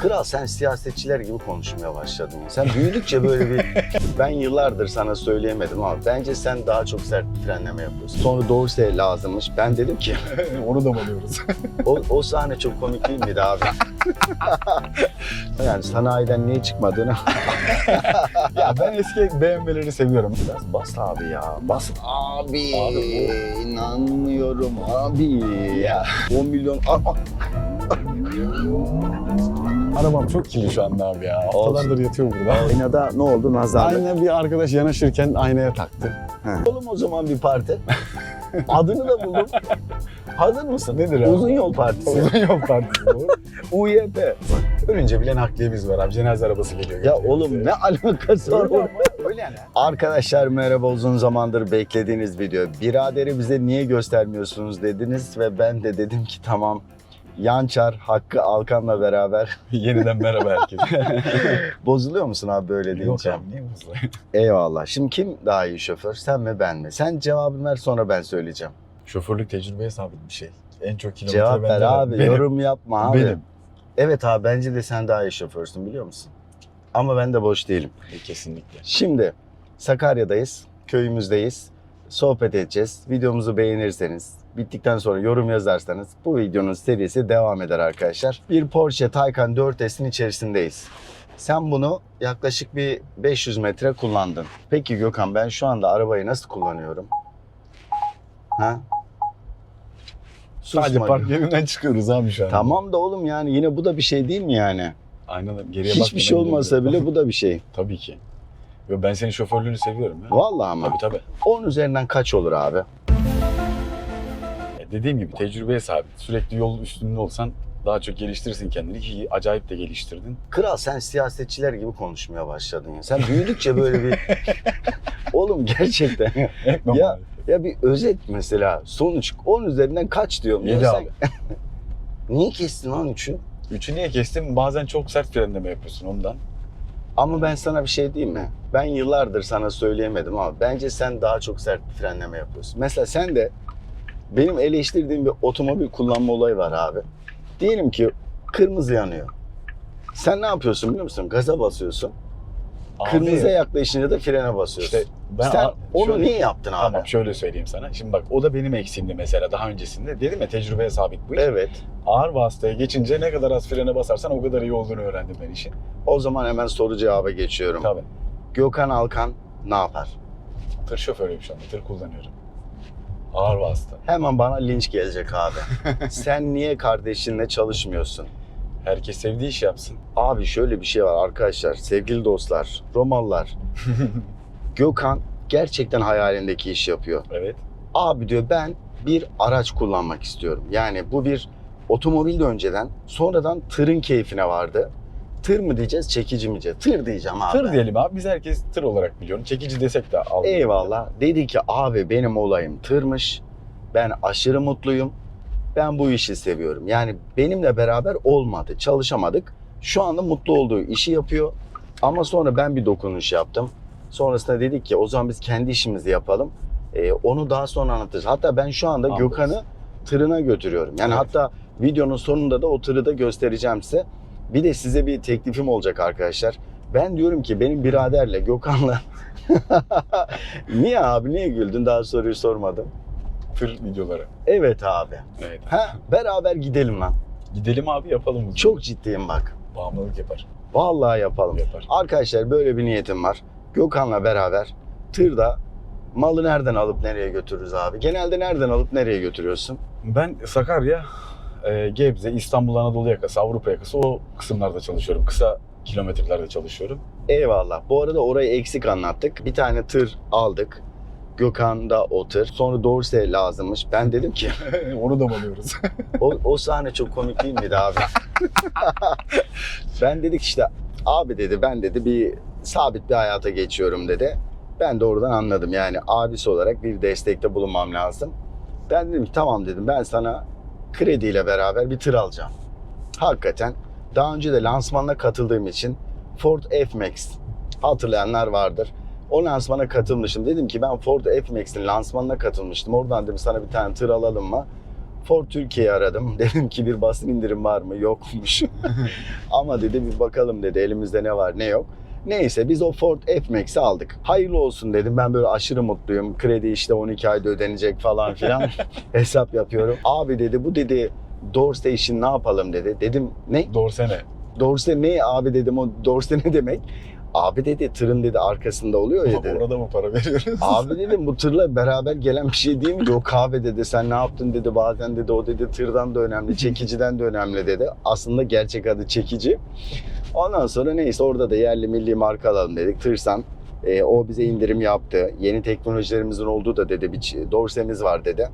Kral sen siyasetçiler gibi konuşmaya başladın. Sen büyüdükçe böyle bir... ben yıllardır sana söyleyemedim ama bence sen daha çok sert bir frenleme yapıyorsun. Sonra Dorsey lazımmış. Ben dedim ki Onu da mı alıyoruz? o, o sahne çok komik değil miydi abi? yani sanayiden niye çıkmadığını ya ben eski BMW'leri seviyorum. Biraz bas abi ya. Bas abi. Abi inanmıyorum abi. Ya 10 milyon. Aa, aa. Arabam çok kirli şu anda abi ya. Haftalardır yatıyor burada. Aynada ne oldu nazarlık? Ayna bir arkadaş yanaşırken aynaya taktı. Oğlum o zaman bir parti. Adını da buldum. Hazır mısın? Nedir abi? Uzun Yol Partisi. Uzun yol partisi bu. UYP. Ölünce bile nakliyemiz var abi. Cenaze arabası geliyor. Ya götürüyor oğlum ne alakası var Öyle ama, Öyle yani. Arkadaşlar merhaba uzun zamandır beklediğiniz video. Biraderi bize niye göstermiyorsunuz dediniz ve ben de dedim ki tamam. Yançar, Hakkı Alkan'la beraber. Yeniden merhaba herkese. Bozuluyor musun abi böyle Yok deyince? abi niye hızlı? Eyvallah. Şimdi kim daha iyi şoför? Sen mi ben mi? Sen cevabını ver sonra ben söyleyeceğim. Şoförlük tecrübeye sabit bir şey. En çok kilometre Cevap ver abi. Benim. Yorum yapma abi. Benim. Evet abi bence de sen daha iyi şoförsün biliyor musun? Ama ben de boş değilim. E, Kesinlikle. Şimdi Sakarya'dayız. Köyümüzdeyiz. Sohbet edeceğiz. Videomuzu beğenirseniz, bittikten sonra yorum yazarsanız bu videonun serisi devam eder arkadaşlar. Bir Porsche Taycan 4S'in içerisindeyiz. Sen bunu yaklaşık bir 500 metre kullandın. Peki Gökhan ben şu anda arabayı nasıl kullanıyorum? Ha? Sadece Susma. park yerinden çıkıyoruz abi şu an. Tamam da oğlum yani yine bu da bir şey değil mi yani? Aynen geriye Hiçbir şey olmasa gidiyoruz. bile bu da bir şey. Tabii ki. Yo, ben senin şoförlüğünü seviyorum ya. Vallahi ama. Tabii tabii. 10 üzerinden kaç olur abi? Dediğim gibi tecrübeye sabit. Sürekli yol üstünde olsan daha çok geliştirirsin kendini ki acayip de geliştirdin. Kral sen siyasetçiler gibi konuşmaya başladın ya. Sen büyüdükçe böyle bir... Oğlum gerçekten. Ya. Ya bir özet mesela. Sonuç 10 üzerinden kaç diyorum. ya Yedi sen- abi. Niye kestin lan 3'ü? Üçü niye kestim? Bazen çok sert frenleme yapıyorsun ondan. Ama ben sana bir şey diyeyim mi? Ben yıllardır sana söyleyemedim ama bence sen daha çok sert bir frenleme yapıyorsun. Mesela sen de benim eleştirdiğim bir otomobil kullanma olayı var abi. Diyelim ki kırmızı yanıyor. Sen ne yapıyorsun biliyor musun? Gaza basıyorsun. Kırmızıya yaklaşınca da frene basıyorsun. işte ben Sen onu şöyle- niye yaptın abi? Tamam şöyle söyleyeyim sana. Şimdi bak o da benim eksiğimdi mesela daha öncesinde. Dedim ya tecrübeye sabit bu iş. Evet. Ağır vasıtaya geçince ne kadar az frene basarsan o kadar iyi olduğunu öğrendim ben işin. O zaman hemen soru cevaba geçiyorum. Tabii. Gökhan Alkan ne yapar? Tır şoförüyüm şu anda. Tır kullanıyorum. Ağır vasıta. Hemen bana linç gelecek abi. Sen niye kardeşinle çalışmıyorsun? Herkes sevdiği iş yapsın. Abi şöyle bir şey var arkadaşlar, sevgili dostlar, Romalılar. Gökhan gerçekten hayalindeki iş yapıyor. Evet. Abi diyor ben bir araç kullanmak istiyorum. Yani bu bir otomobil de önceden, sonradan tırın keyfine vardı. Tır mı diyeceğiz, çekici mi diyeceğiz? Tır diyeceğim abi. Tır diyelim abi. Biz herkes tır olarak biliyorum. Çekici desek de al. Eyvallah. Dedi ki abi benim olayım tırmış. Ben aşırı mutluyum. Ben bu işi seviyorum. Yani benimle beraber olmadı. Çalışamadık. Şu anda mutlu olduğu işi yapıyor. Ama sonra ben bir dokunuş yaptım. Sonrasında dedik ki o zaman biz kendi işimizi yapalım. Ee, onu daha sonra anlatırız. Hatta ben şu anda. Gökhan'ı tırına götürüyorum. Yani Evet. hatta videonun sonunda da o tırı da göstereceğim size. Bir de size bir teklifim olacak arkadaşlar. Ben diyorum ki benim biraderle Gökhan'la niye abi niye güldün daha soruyu sormadım. Tır videoları. Evet abi. Evet. Ha beraber gidelim lan. Gidelim abi yapalım. bunu. Çok ciddiyim bak. Bağımlılık yapar. Vallahi yapalım. Yapar. Arkadaşlar böyle bir niyetim var. Gökhan'la beraber tırda malı nereden alıp nereye götürürüz abi? Genelde nereden alıp nereye götürüyorsun? Ben Sakarya, e, Gebze, İstanbul Anadolu yakası, Avrupa yakası o kısımlarda çalışıyorum. Kısa kilometrelerde çalışıyorum. Eyvallah. Bu arada orayı eksik anlattık. Bir tane tır aldık. Gökhan'da o tır. Sonra Dorse lazımmış. Ben dedim ki Onu da mı alıyoruz? o, o sahne çok komik değil miydi abi? ben dedik işte abi dedi ben dedi bir sabit bir hayata geçiyorum dedi. Ben de oradan anladım yani abisi olarak bir destekte bulunmam lazım. Ben dedim ki tamam dedim ben sana krediyle beraber bir tır alacağım. Hakikaten daha önce de lansmanına katıldığım için Ford F-Max hatırlayanlar vardır. O lansmana katılmışım. Dedim ki ben Ford F-Max'in lansmanına katılmıştım. Oradan dedim sana bir tane tır alalım mı? Ford Türkiye'yi aradım. Dedim ki bir basın indirim var mı? Yokmuş. Ama dedi bir bakalım dedi elimizde ne var ne yok. Neyse biz o Ford F-Max'i aldık. Hayırlı olsun dedim. Ben böyle aşırı mutluyum. Kredi işte 12 ayda ödenecek falan filan. Hesap yapıyorum. Abi dedi bu dedi Doorstation ne yapalım dedi. Dedim ne? Dorsene. Dorse ne abi dedim o Dorse ne demek? Abi dedi tırın dedi arkasında oluyor ya dedi. Orada mı para veriyoruz? Abi dedim bu tırla beraber gelen bir şey değil mi? Yok abi dedi sen ne yaptın dedi bazen dedi o dedi tırdan da önemli çekiciden de önemli dedi. Aslında gerçek adı çekici. Ondan sonra neyse orada da yerli milli marka alalım dedik. Tırsan e, o bize indirim yaptı. Yeni teknolojilerimizin olduğu da dedi bir dorsemiz var dedi.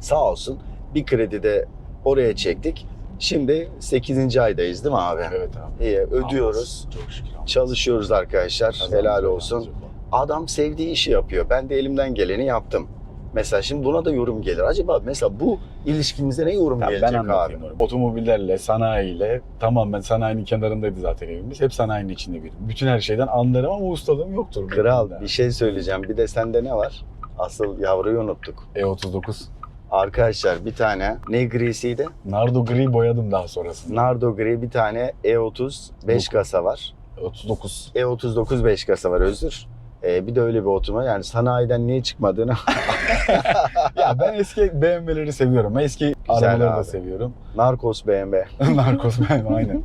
Sağ olsun bir kredide oraya çektik. Şimdi 8. aydayız değil mi abi? evet abi. İyi, ödüyoruz. Çok şükür. Çalışıyoruz arkadaşlar. Helal olsun. Adam sevdiği işi yapıyor. Ben de elimden geleni yaptım. Mesela şimdi buna da yorum gelir. Acaba mesela bu ilişkimize ne yorum Ya gelecek ben abi? onu. Otomobillerle, sanayiyle tamamen sanayinin kenarındaydı zaten evimiz. Hep sanayinin içinde bir. Bütün her şeyden anlarım ama ustalığım yoktur. Kral bir şey söyleyeceğim. Bir de sende ne var? Asıl yavruyu unuttuk. E39. Arkadaşlar bir tane ne grisiydi? Nardo gri boyadım daha sonrasında. Nardo gri bir tane E30 5 Dokuz. kasa var. 39. E39 5 kasa var özür. Ee, bir de öyle bir oturma. Yani sanayiden niye çıkmadığını ya ben eski BMW'leri seviyorum. Eski Güzel arabaları abi. da seviyorum. Narcos BMW. Narcos BMW aynen.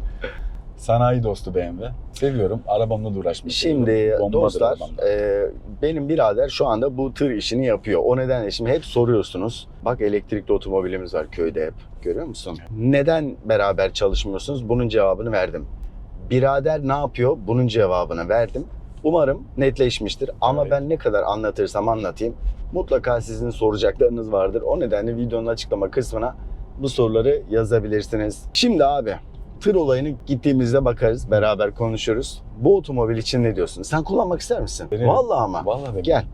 Sanayi dostu BMW. Seviyorum. Arabamla da uğraşmayı Şimdi seviyorum. Bombadır dostlar e, benim birader şu anda bu tır işini yapıyor. O nedenle şimdi hep soruyorsunuz. Bak elektrikli otomobilimiz var köyde hep. Görüyor musun? Neden beraber çalışmıyorsunuz? Bunun cevabını verdim. Birader ne yapıyor? Bunun cevabını verdim. Umarım netleşmiştir. Ama Evet. ben ne kadar anlatırsam anlatayım. Mutlaka sizin soracaklarınız vardır. O nedenle videonun açıklama kısmına bu soruları yazabilirsiniz. Şimdi abi tır olayını gittiğimizde bakarız. Beraber konuşuruz. Bu otomobil için ne diyorsun? Sen kullanmak ister misin? Denerim. Vallahi ama. Vallahi benim. Gel.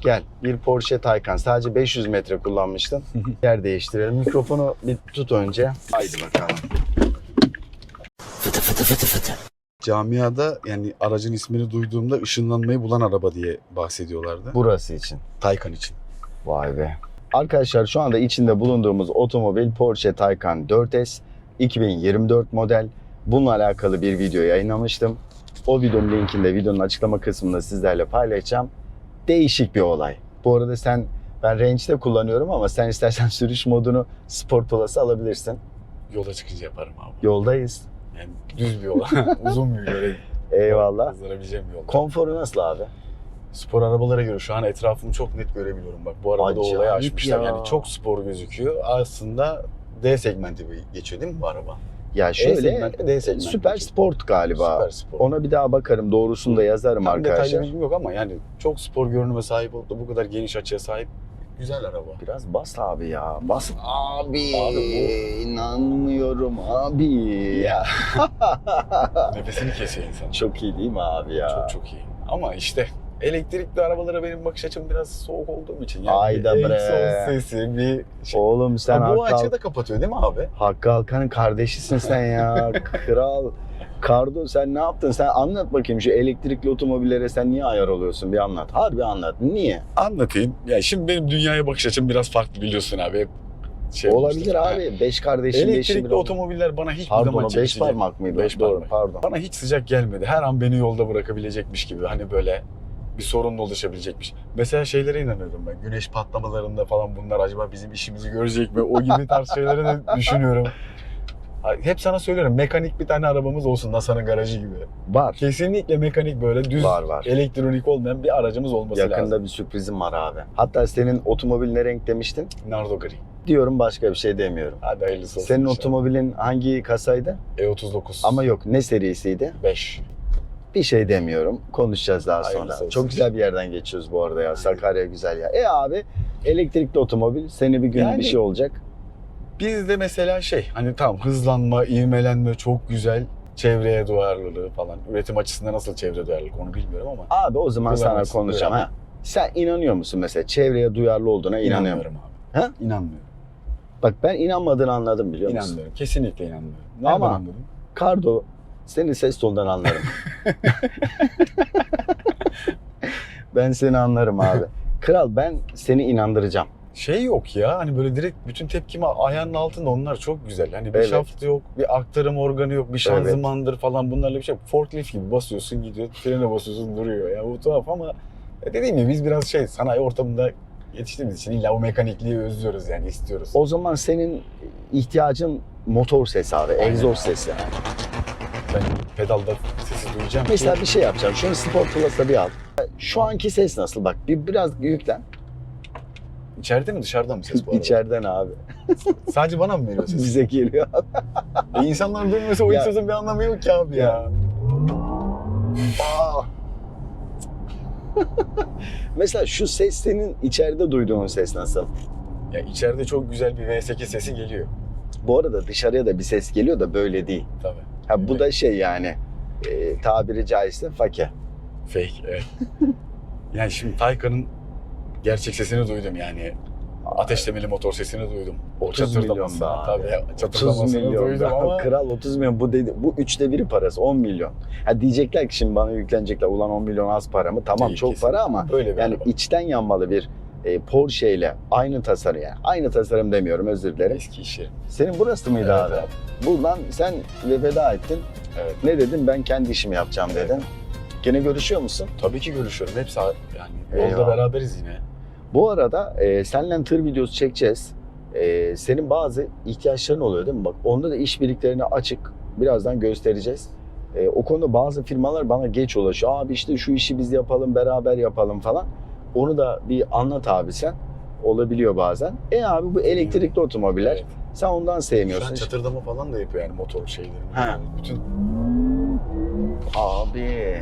Gel. Bir Porsche Taycan. Sadece 500 metre kullanmıştın. Yer değiştirelim. Mikrofonu bir tut önce. Haydi bakalım. Camiada yani aracın ismini duyduğumda ışınlanmayı bulan araba diye bahsediyorlardı. Burası için. Taycan için. Vay be. Arkadaşlar şu anda içinde bulunduğumuz otomobil Porsche Taycan 4S 2024 model. Bununla alakalı bir video yayınlamıştım. O videonun linkini de videonun açıklama kısmında sizlerle paylaşacağım. Değişik bir olay. Bu arada sen ben Range'de kullanıyorum ama sen istersen sürüş modunu Sport Plus'a alabilirsin. Yola çıkınca yaparım abi. Yoldayız. Yani düz bir yol. Uzun bir böyle Eyvallah. hızlanabileceğim bir yol. Konforu nasıl abi? Spor arabalara göre şu an etrafımı çok net görebiliyorum. Bak bu arabada Acayip olayı açmışlar. ya. Yani çok spor gözüküyor. Aslında D segmenti bir geçiyor değil mi bu araba? Ya E şöyle segment mi D segment mi? süper sport galiba. Süper spor. Ona bir daha bakarım. Doğrusunu da yazarım Tam detaylı arkadaşlar. bilgim yok ama yani çok spor görünüme sahip olup da bu kadar geniş açıya sahip güzel araba. Biraz bas abi ya. Bas. Abi. Abi inanmıyorum abi. Ya. Nefesini kesiyor insan. Çok iyi değil mi abi ya? Çok çok iyi. Ama işte elektrikli arabalara benim bakış açım biraz soğuk olduğum için. Yani Ayda bir bre. sesi, bir şey. Oğlum sen Ha, bu Hakkı, açığı da kapatıyor değil mi abi? Hakkı Alkan'ın kardeşisin sen ya. Kral. Kardo sen ne yaptın? Sen anlat bakayım şu elektrikli otomobillere sen niye ayar oluyorsun? Bir anlat. Harbi anlat. Niye? Anlatayım. Ya şimdi benim dünyaya bakış açım biraz farklı biliyorsun abi. Hep şey Olabilir olmuştur. abi. Beş kardeşin beşi Elektrikli bir otomobiller bana hiçbir Pardon zaman o beş çekici parmak mıydı? Beş Doğru parmak. pardon. Bana hiç sıcak gelmedi. Her an beni yolda bırakabilecekmiş gibi. Hani böyle bir sorunla oluşabilecekmiş. Mesela şeylere inanıyorum ben. Güneş patlamalarında falan bunlar acaba bizim işimizi görecek mi? O gibi tarz şeyleri de düşünüyorum. Hep sana söylüyorum mekanik bir tane arabamız olsun NASA'nın garajı gibi. Var. Kesinlikle mekanik böyle düz Var var. elektronik olmayan bir aracımız olması Yakında lazım. bir sürprizim var abi. Hatta senin otomobil ne renk demiştin? Nardo gri. Diyorum başka bir şey demiyorum. Hadi hayırlısı olsun. Senin inşallah. otomobilin hangi kasaydı? E39. Ama yok ne serisiydi? 5. Bir şey demiyorum. Konuşacağız daha sonra. Hayırlısı olsun. Çok güzel bir yerden geçiyoruz bu arada ya. Sakarya güzel ya. E abi elektrikli otomobil seni bir gün Yani- bir şey olacak. Bizde mesela şey hani tamam hızlanma, ivmelenme çok güzel. Çevreye duyarlılığı falan. Üretim açısından nasıl çevre duyarlılık onu bilmiyorum ama. Abi o zaman sana Kullanırsın, konuşacağım ha. Sen inanıyor musun mesela çevreye duyarlı olduğuna inanıyor musun? İnanmıyorum abi. Ha? İnanmıyorum. Bak ben inanmadığını anladım biliyor musun? İnanmıyorum. Kesinlikle inanmıyorum. Nereden Ama- anladın? Kardo seni ses tonundan anlarım. ben seni anlarım abi. Kral ben seni inandıracağım. Şey yok ya hani böyle direkt bütün tepkimi ayağının altında onlar çok güzel. Hani bir Evet. şaft yok, bir aktarım organı yok, bir şanzımandır falan bunlarla bir şey yok. Forklift gibi basıyorsun gidiyor, frene basıyorsun duruyor. Ya bu tuhaf ama e, dediğim gibi biz biraz şey sanayi ortamında yetiştiğimiz için illa o mekanikliği özlüyoruz yani istiyoruz. O zaman senin ihtiyacın motor sesi abi, egzoz sesi. Ben pedalda sesi duyacağım Mesela ki bir şey yapacağım. Şunu Sport Plus'a bir al. Şu anki ses nasıl? Bak bir biraz yüklen. İçeride mi dışarıda mı ses bu arada? İçeriden abi. Sadece bana mı veriyor ses? Bize geliyor abi. E, insanların duyması o Ya. sözün bir anlamı yok ki abi ya. Ya. Aa. Mesela şu ses senin içeride duyduğun ses nasıl? Ya içeride çok güzel bir V8 sesi geliyor. Bu arada dışarıya da bir ses geliyor da böyle değil. Tabii. Ha bu da şey yani e, tabiri caizse fake. Fake evet. yani şimdi Taycan'ın gerçek sesini duydum yani. Ateşlemeli motor sesini duydum. O 30 milyon abi. Tabii 30 çatırdamasını milyon. duydum Daha ama Kral 30 milyon. Bu dedi, bu üçte biri parası 10 milyon. Ha diyecekler ki şimdi bana yüklenecekler. Ulan 10 milyon az para mı? Tamam Değil, çok kesinlikle. para ama böyle bir yani araba. içten yanmalı bir e, Porsche ile aynı tasarım yani. Aynı tasarım demiyorum özür dilerim. eski iş yeri. Senin burası mıydı Evet abi? abi. Buradan sen ve veda ettin. Evet. Ne dedin? Ben kendi işimi yapacağım dedin. Gene görüşüyor musun? Tabii ki görüşüyorum. Hep sağ, yani yolda Eyvallah. beraberiz yine. Bu arada e, seninle tır videosu çekeceğiz. E, senin bazı ihtiyaçların oluyor değil mi? Bak onda da işbirliklerine açık. Birazdan göstereceğiz. E, o konuda bazı firmalar bana geç ulaşıyor. Abi işte şu işi biz yapalım, beraber yapalım falan. Onu da bir anlat abi sen. Olabiliyor bazen. E abi bu elektrikli otomobiller. Evet. Sen ondan Şu an sevmiyorsun. çatırdama falan da yapıyor yani motor şeylerini. Ha. Yani bütün Abi.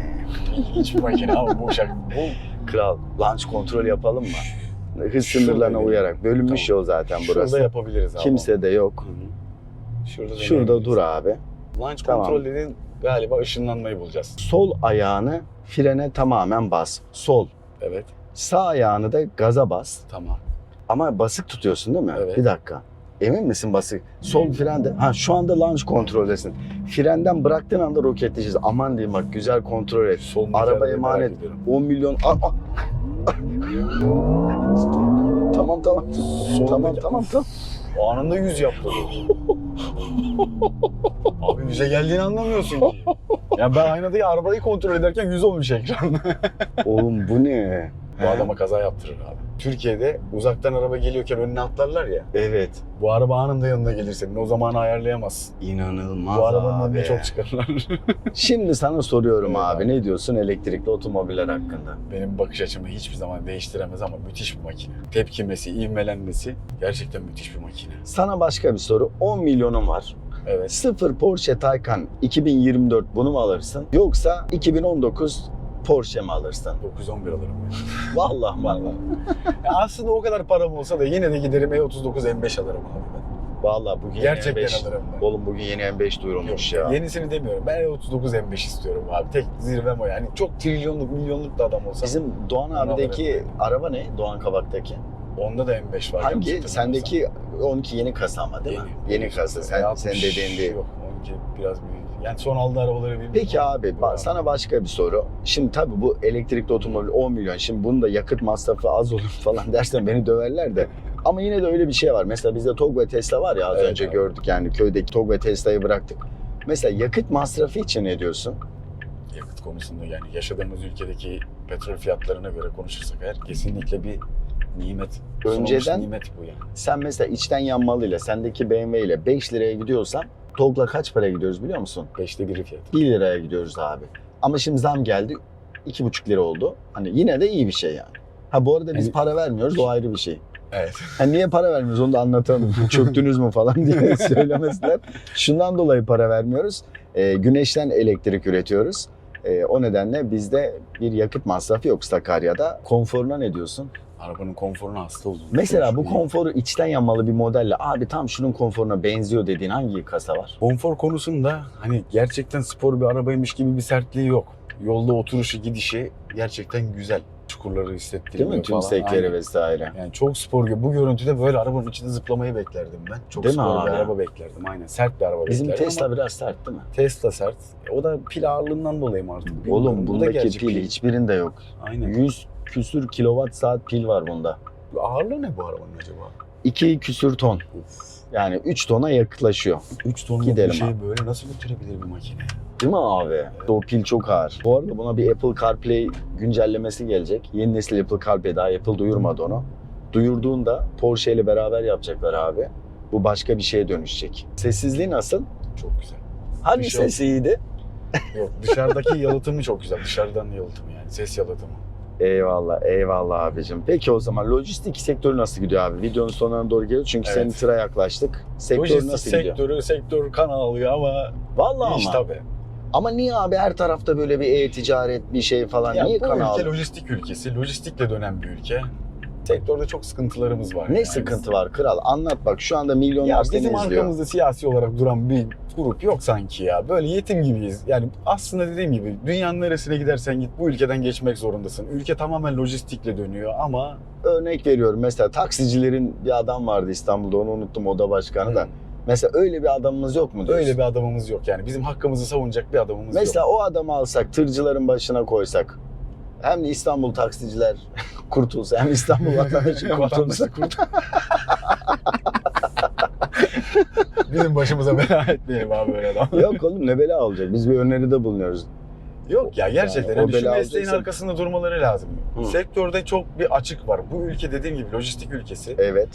bir makine ama bu uşak. Bu Kral launch kontrol yapalım mı? Hız sınırlarına uyarak. Bölünmüş Tamam. yol zaten burası. şurada yapabiliriz abi. Kimse de yok. Hı hı. Şurada, Şurada dur abi. Launch Tamam. kontrol dediğin galiba ışınlanmayı bulacağız. Sol ayağını frene tamamen bas. Sol. Evet. Sağ ayağını da gaza bas. Tamam. Ama basık tutuyorsun değil mi? Evet. Bir dakika. Emin misin basık? Sol frende. Ha şu anda launch kontroldesin. Frenden bıraktığın anda roketleyeceğiz. Aman diyeyim bak güzel kontrol et. Solundaki Araba emanet. ediyorum. 10 milyon. Aa, aa. tamam tamam. Tamam tamam tamam. Anında yüz yaptı. Abi yüze geldiğini anlamıyorsun ki. Ya ben aynada arabayı kontrol ederken yüz olmuş ekran. Oğlum bu ne? Bu adama kaza yaptırır abi. Türkiye'de uzaktan araba geliyorken önüne atlarlar ya. Evet. Bu araba anında yanına gelir senin. O zamanı ayarlayamazsın. İnanılmaz Bu arabanın abi. önüne çok çıkarırlar. Şimdi sana soruyorum Evet abi. abi. Ne diyorsun elektrikli otomobiller hakkında? Benim bakış açımı hiçbir zaman değiştiremez ama müthiş bir makine. Tepkimesi, ivmelenmesi gerçekten müthiş bir makine. Sana başka bir soru. 10 milyonun var. Evet. Sıfır Porsche Taycan 2024 bunu mu alırsın? Yoksa 2019 Porsche mi alırsın? 911 alırım. Vallahi vallahi. Ya aslında o kadar param olsa da yine de giderim E39 M5 alırım abi ben. Vallahi bugün Gerçekten yeni M5. alırım ben. Oğlum bugün yeni M5 duyurulmuş ya. Yenisini demiyorum. Ben E39 M5 istiyorum abi. Tek zirvem o yani. Çok trilyonluk, milyonluk da adam olsa. Bizim Doğan Onu abideki alırım. araba ne? Doğan Kabak'taki. Onda da M5 var. Hangi? Sendeki 12 yeni kasa ama değil mi? Yeni kasa. Sen, E60 sen dediğin değil. Yok 12 biraz büyük. Yani son aldığı arabaları bilmiyorum. Peki abi Bravo. sana başka bir soru. Şimdi tabii bu elektrikli otomobil 10 milyon. Şimdi bunun da yakıt masrafı az olur falan dersen beni döverler de. Ama yine de öyle bir şey var. Mesela bizde TOG ve Tesla var ya az Evet önce abi. gördük yani köydeki TOG ve Tesla'yı bıraktık. Mesela yakıt masrafı için ne diyorsun? yakıt konusunda yani yaşadığımız ülkedeki petrol fiyatlarına göre konuşursak eğer kesinlikle bir nimet. Önceden- nimet bu yani. Sen mesela içten yanmalıyla sendeki BMW ile 5 liraya gidiyorsan TOG'la kaç para gidiyoruz biliyor musun? Beşte biri fiyatı. 1 liraya gidiyoruz abi. Ama şimdi zam geldi 2,5 lira oldu. Hani yine de iyi bir şey yani. Ha bu arada biz Yani- para vermiyoruz o ayrı bir şey. Evet. Ha niye para vermiyoruz onu da anlatalım. Çöktünüz mü falan diye söylemesinler. Şundan dolayı para vermiyoruz. Ee, güneşten elektrik üretiyoruz. Ee, o nedenle bizde bir yakıt masrafı yok Sakarya'da. Konforuna ne diyorsun? Arabanın konforuna hasta oldum. Mesela bu konforu içten yanmalı bir modelle abi tam şunun konforuna benziyor dediğin hangi kasa var? Konfor konusunda hani gerçekten spor bir arabaymış gibi bir sertliği yok. Yolda oturuşu gidişi gerçekten güzel. Çukurları Değil hissettiriyor mi? Tüm falan. sekleri Aynen. vesaire. Yani çok spor gibi. Bu görüntüde böyle arabanın içinde zıplamayı beklerdim ben. Çok Değil mi spor bir abi? araba beklerdim. Aynen. Sert bir araba Bizim beklerdim Tesla ama biraz sert değil mi? Tesla sert. E, O da pil ağırlığından dolayı mı artık? Bilmiyorum. Oğlum Bu da bundaki gerçi pil hiçbirinde yok. Aynen. 100 küsür kilowatt saat pil var bunda. Ağırlığı ne bu arabanın acaba? 2 küsür ton. Of. Yani 3 tona yaklaşıyor. 3 tonluk Gidelim bir şeyi abi. böyle nasıl götürebilir bir makine? Değil mi abi? O pil çok ağır. Bu arada buna bir Apple CarPlay güncellemesi gelecek. Yeni nesil Apple CarPlay daha Apple duyurmadı onu. Duyurduğunda Porsche ile beraber yapacaklar abi. Bu başka bir şeye dönüşecek. Sessizliği nasıl? Çok güzel. Hangi Bir şey sesi iyiydi? Yok dışarıdaki yalıtımı çok güzel. Dışarıdan yalıtımı yani. Ses yalıtımı. Eyvallah, eyvallah abicim. Peki o zaman lojistik sektörü nasıl gidiyor abi? Videonun sonuna doğru geliyor çünkü Evet. senin tıra yaklaştık. Sektör Lojistik nasıl gidiyor? sektörü, sektör kan alıyor ama Vallahi iş ama. tabii. Ama niye abi her tarafta böyle bir e-ticaret bir şey falan Ya niye bu kan ülke alıyor? lojistik ülkesi. Lojistikle dönen bir ülke. Sektörde çok sıkıntılarımız var. Ne yani. sıkıntı var kral? Anlat bak şu anda milyonlar Ya seni bizim izliyor. arkamızda siyasi olarak duran bir grup yok sanki ya. Böyle yetim gibiyiz. Yani aslında dediğim gibi dünyanın neresine gidersen git bu ülkeden geçmek zorundasın. Ülke tamamen lojistikle dönüyor ama Örnek veriyorum mesela taksicilerin bir adam vardı İstanbul'da onu unuttum oda başkanı da. Mesela öyle bir adamımız yok mu diyorsun? öyle bir adamımız yok yani. Bizim hakkımızı savunacak bir adamımız Mesela yok. o adamı alsak tırcıların başına koysak hem de İstanbul taksiciler kurtulsa hem İstanbul vatandaşı kurtulsa. Vatandaşı kurt. Bizim başımıza bela etmeyelim abi böyle adam. yok oğlum ne bela olacak biz bir öneride bulunuyoruz. Yok ya gerçekten Yani hani şu bela mesleğin alacaksa- arkasında durmaları lazım. Hı. Sektörde çok bir açık var. Bu ülke dediğim gibi lojistik ülkesi. Evet.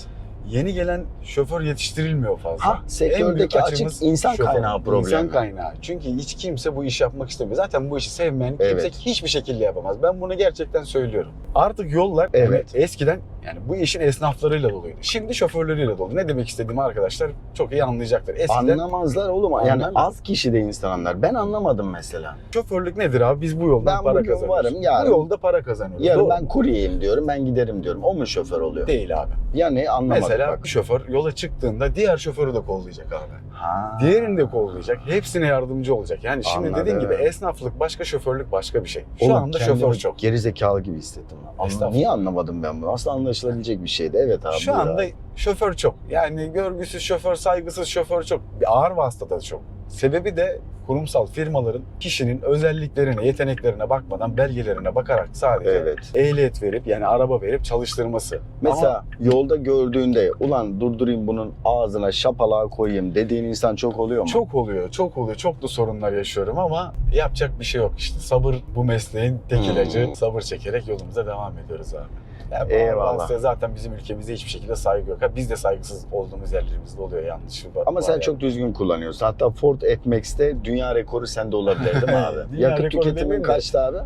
Yeni gelen şoför yetiştirilmiyor fazla. Ha, sektördeki açık insan şoför. kaynağı problemi. İnsan kaynağı. Çünkü hiç kimse bu işi yapmak istemiyor. Zaten bu işi sevmeyen kimse Evet. hiçbir şekilde yapamaz. Ben bunu gerçekten söylüyorum. Artık yollar Evet. yani eskiden yani bu işin esnaflarıyla doluydu. Şimdi şoförleriyle dolu. Ne demek istediğimi arkadaşlar çok iyi anlayacaktır. Eskiden Anlamazlar oğlum. Yani az kişi de insanlar. Ben anlamadım mesela. şoförlük nedir abi? Biz bu yoldan Ben para bugün kazanıyoruz. varım, yarın- Bu yolda para kazanıyoruz. Yarın Doğru ben kuryeyim diyorum, ben giderim diyorum. O mu şoför oluyor? Değil abi. Ya ne anlamadım Mesela bak. bir şoför yola çıktığında diğer şoförü de kollayacak abi. Ha. Diğerini de kollayacak. Hepsine yardımcı olacak. Yani şimdi Anladım. dediğim gibi esnaflık başka, şoförlük başka bir şey. Şu Oğlum anda kendimi şoför çok. Geri zekalı gibi hissettim. Anla- Estağfurullah. Niye anlamadım ben bunu? Aslında anlaşılabilecek bir şeydi. Evet abi. Şu anda abi. şoför çok. Yani görgüsüz şoför, saygısız şoför çok. Bir ağır vasıta da çok. Sebebi de kurumsal firmaların kişinin özelliklerine, yeteneklerine bakmadan belgelerine bakarak sadece Evet. ehliyet verip yani araba verip çalıştırması. Mesela yolda gördüğünde ulan durdurayım bunun ağzına şapalağı koyayım dediğin insan çok oluyor mu? Çok oluyor, çok oluyor. Çok da sorunlar yaşıyorum ama yapacak bir şey yok işte. Sabır bu mesleğin tek Hmm. ilacı. Sabır çekerek yolumuza devam ediyoruz abi. Yani Eyvallah. Eyvallah. zaten bizim ülkemizde hiçbir şekilde saygı yok. Biz de saygısız olduğumuz yerlerimizde oluyor yanlış. var- Ama var sen yani. çok düzgün kullanıyorsun. Hatta Ford F-Max'te dünya rekoru sende olabilir değil mi abi? Yakıt tüketimin kaçtı abi?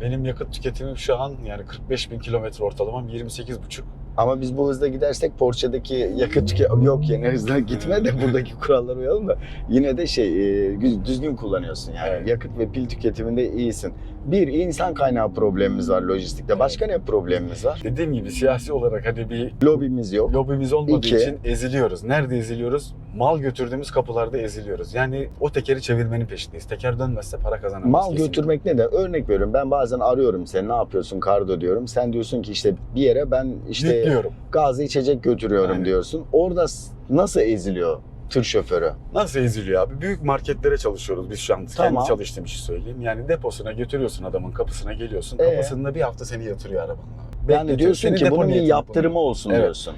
Benim yakıt tüketimim şu an yani 45 bin kilometre ortalamam 28,5. Ama biz bu hızda gidersek Porsche'deki yakıt tüke yok yine hızla gitme de buradaki kurallara uyalım da yine de şey e, gü- düzgün kullanıyorsun yani. Evet. Yakıt ve pil tüketiminde iyisin. Bir insan kaynağı problemimiz var lojistikte. Başka ne problemimiz var? Dediğim gibi siyasi olarak hani bir Lobimiz yok. lobimiz olmadığı İki. için eziliyoruz. Nerede eziliyoruz? Mal götürdüğümüz kapılarda eziliyoruz. Yani o tekeri çevirmenin peşindeyiz. Teker dönmezse para kazanamayız. Mal kesinlikle. götürmek ne de örnek veriyorum. Ben bazen arıyorum seni ne yapıyorsun kardo diyorum. Sen diyorsun ki işte bir yere ben işte Yüklüyorum. gazlı içecek götürüyorum Aynen. diyorsun. Orada nasıl eziliyor tır şoförü? Nasıl eziliyor abi? Büyük marketlere çalışıyoruz biz şu an. Tamam. Kendi çalıştığım işi söyleyeyim. Yani deposuna götürüyorsun adamın kapısına geliyorsun. Ee? Kapısında bir hafta seni yatırıyor arabanla. Yani diyorsun ki bunun bir yaptırımı kullanıyor. olsun Evet. diyorsun.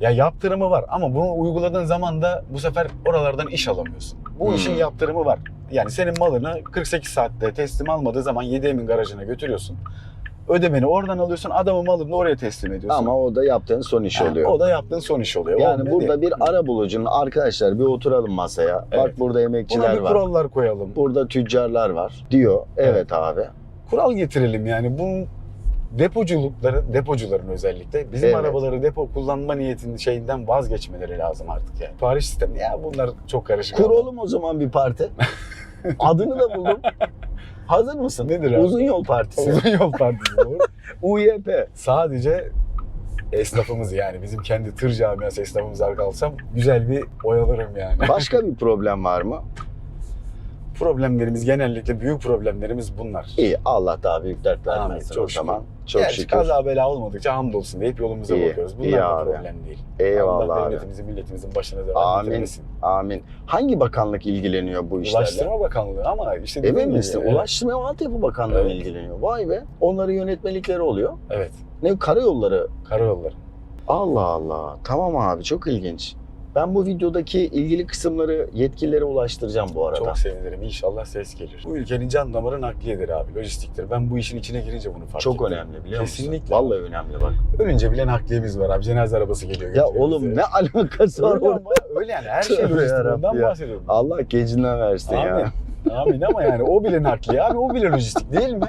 Ya yaptırımı var ama bunu uyguladığın zaman da bu sefer oralardan iş alamıyorsun. Bu Hmm. işin yaptırımı var. Yani senin malını 48 saatte teslim almadığı zaman 7 emin garajına götürüyorsun. Ödemeni oradan alıyorsun, adamın malını oraya teslim ediyorsun. Ama o da yaptığın son iş Yani oluyor. O da yaptığın son iş oluyor. Yani Olmuyor burada bir ara bulucunun arkadaşlar bir oturalım masaya. Bak Evet. burada Buna emekçiler bir var. kurallar koyalım. Burada tüccarlar var diyor. Evet, abi. Kural getirelim yani. Bu depoculukları, depocuların özellikle bizim Evet. arabaları depo kullanma niyetinin şeyinden vazgeçmeleri lazım artık yani. Sipariş sistemi ya bunlar çok karışık. Kur oğlum o zaman bir parti. Adını da buldum. Hazır mısın? Nedir abi? Uzun Yol Partisi. Uzun yol partisi doğru. UYP. Sadece esnafımız yani bizim kendi tır camiası esnafımıza kalsam güzel bir oyalarım yani. Başka bir problem var mı? Problemlerimiz genellikle büyük problemlerimiz bunlar. İyi. Allah daha büyük dert Amin, vermesin çok o zaman. Çok Gerçi şükür. kaza bela olmadıkça hamdolsun deyip yolumuza İyi, bakıyoruz. Bunlar iyi da abi. problem değil. Eyvallah Allah abi. devletimizin, milletimizin başına devam Amin. getirmesin. Amin. Hangi bakanlık ilgileniyor bu işlerle? Ulaştırma Bakanlığı ama işte Emin dediğim gibi, misin? evet. Ulaştırma ve Altyapı Bakanlığı Evet. ilgileniyor. Vay be. Onların yönetmelikleri oluyor. Evet. Ne karayolları. Karayolları. Allah Allah. Tamam abi çok ilginç. Ben bu videodaki ilgili kısımları yetkililere ulaştıracağım bu arada. Çok sevinirim. İnşallah ses gelir. Bu ülkenin can damarı nakliyedir abi. Lojistiktir. Ben bu işin içine girince bunu fark çok ettim. önemli biliyor musun? Kesinlikle. Vallahi önemli bak. Ölünce bile nakliyemiz var abi. Cenaze arabası geliyor. Ya oğlum bizi. ne alakası var Öyle ama öyle yani. Her şey lojistik. Ondan ya. bahsediyorum. Allah gecinden versin ya. Amin. Amin ama yani o bile nakliye abi. O bile lojistik değil mi?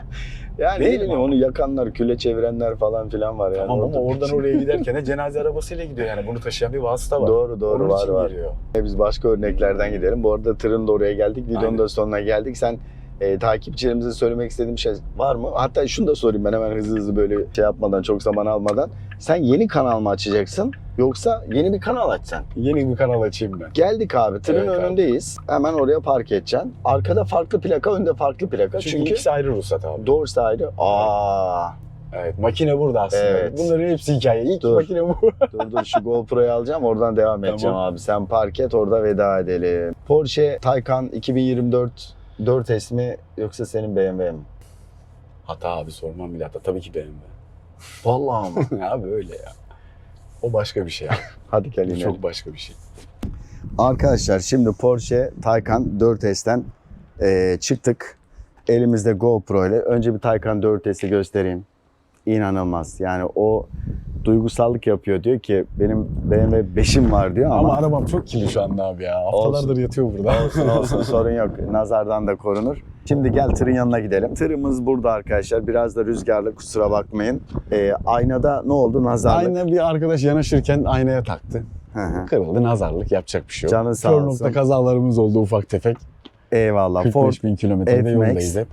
Yani Değil mi? onu yakanlar, küle çevirenler falan filan var yani. tamam ama Orada- oradan oraya giderken de cenaze arabasıyla gidiyor yani. Bunu taşıyan bir vasıta var. Doğru doğru Onun var var. geliyor. Biz başka örneklerden gidelim. Bu arada tırın da oraya geldik. Videonun da sonuna geldik. Sen e, takipçilerimize söylemek istediğim şey var mı? Hatta şunu da sorayım ben hemen hızlı hızlı böyle şey yapmadan, çok zaman almadan. Sen yeni kanal mı açacaksın? Yoksa yeni bir kanal açacaksın? Yeni bir kanal açayım ben. Geldik abi. Tırın Evet abi. önündeyiz. Hemen oraya park edeceksin. Arkada farklı plaka, önde farklı plaka. Çünkü, Çünkü, ikisi ayrı ruhsat abi. doğrusu ayrı. Aa, Evet makine burada aslında. Evet. Bunların hepsi hikaye. İlk Dur. makine bu. dur dur şu GoPro'yu alacağım. Oradan devam edeceğim abi. Sen park et orada veda edelim. Porsche Taycan 2024 4S mi yoksa senin BMW mi? Hata abi sormam bile hata. Tabii ki BMW. Vallahi ama. abi öyle ya. O başka bir şey abi. Hadi gel inelim. Çok başka bir şey. Arkadaşlar şimdi Porsche Taycan 4S'ten eee, çıktık. Elimizde GoPro ile. Önce bir Taycan 4S'i göstereyim. İnanılmaz. Yani o duygusallık yapıyor. Diyor ki benim BMW 5'im var diyor ama, Ama, arabam çok kirli şu anda abi ya. Haftalardır yatıyor burada. olsun olsun sorun yok. Nazardan da korunur. Şimdi gel tırın yanına gidelim. Tırımız burada arkadaşlar. Biraz da rüzgarlı kusura bakmayın. Eee, aynada ne oldu? Nazarlık. Ayna bir arkadaş yanaşırken aynaya taktı. Hı hı. Kırıldı nazarlık yapacak bir şey yok. Canın sağ Kör olsun. nokta kazalarımız oldu ufak tefek. Eyvallah. 45 Ford bin kilometrede yoldayız hep.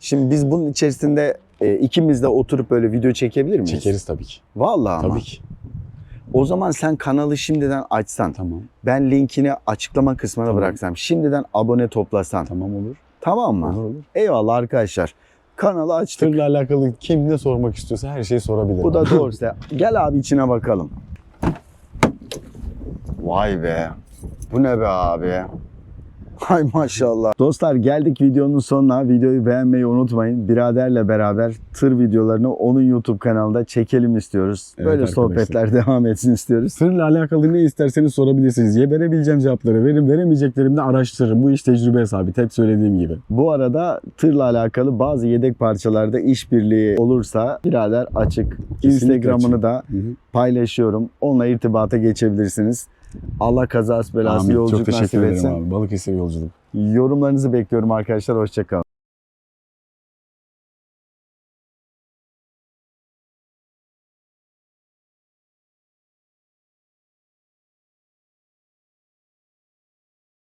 Şimdi biz bunun içerisinde e, ikimiz de oturup böyle video çekebilir miyiz? Çekeriz tabii ki. Vallahi ama. Tabii ki. O zaman sen kanalı şimdiden açsan. Tamam. Ben linkini açıklama kısmına Tamam. bıraksam. Şimdiden abone toplasan. Tamam olur. Tamam mı? Olur olur. Eyvallah arkadaşlar. Kanalı açtık. Tırla alakalı kim ne sormak istiyorsa her şeyi sorabilir. Bu da doğrusu. Gel abi içine bakalım. Vay be. Bu ne be abi? Hay maşallah. Dostlar geldik videonun sonuna. Videoyu beğenmeyi unutmayın. Biraderle beraber tır videolarını onun YouTube kanalında çekelim istiyoruz. Evet Böyle arkadaşlar. sohbetler devam etsin istiyoruz. Tırla alakalı ne isterseniz sorabilirsiniz. Ya verebileceğim cevapları verin, veremeyeceklerimi de araştırırım. Bu iş tecrübe hesabı. Hep söylediğim gibi. Bu arada tırla alakalı bazı yedek parçalarda işbirliği olursa birader açık. Instagram'ını açık. da Hı hı. paylaşıyorum. Onunla irtibata geçebiliriz. Allah kazası belası Amin. yolculuk Çok teşekkür ederim etsin. abi. Balıkesir yolculuk. Yorumlarınızı bekliyorum arkadaşlar. Hoşçakalın.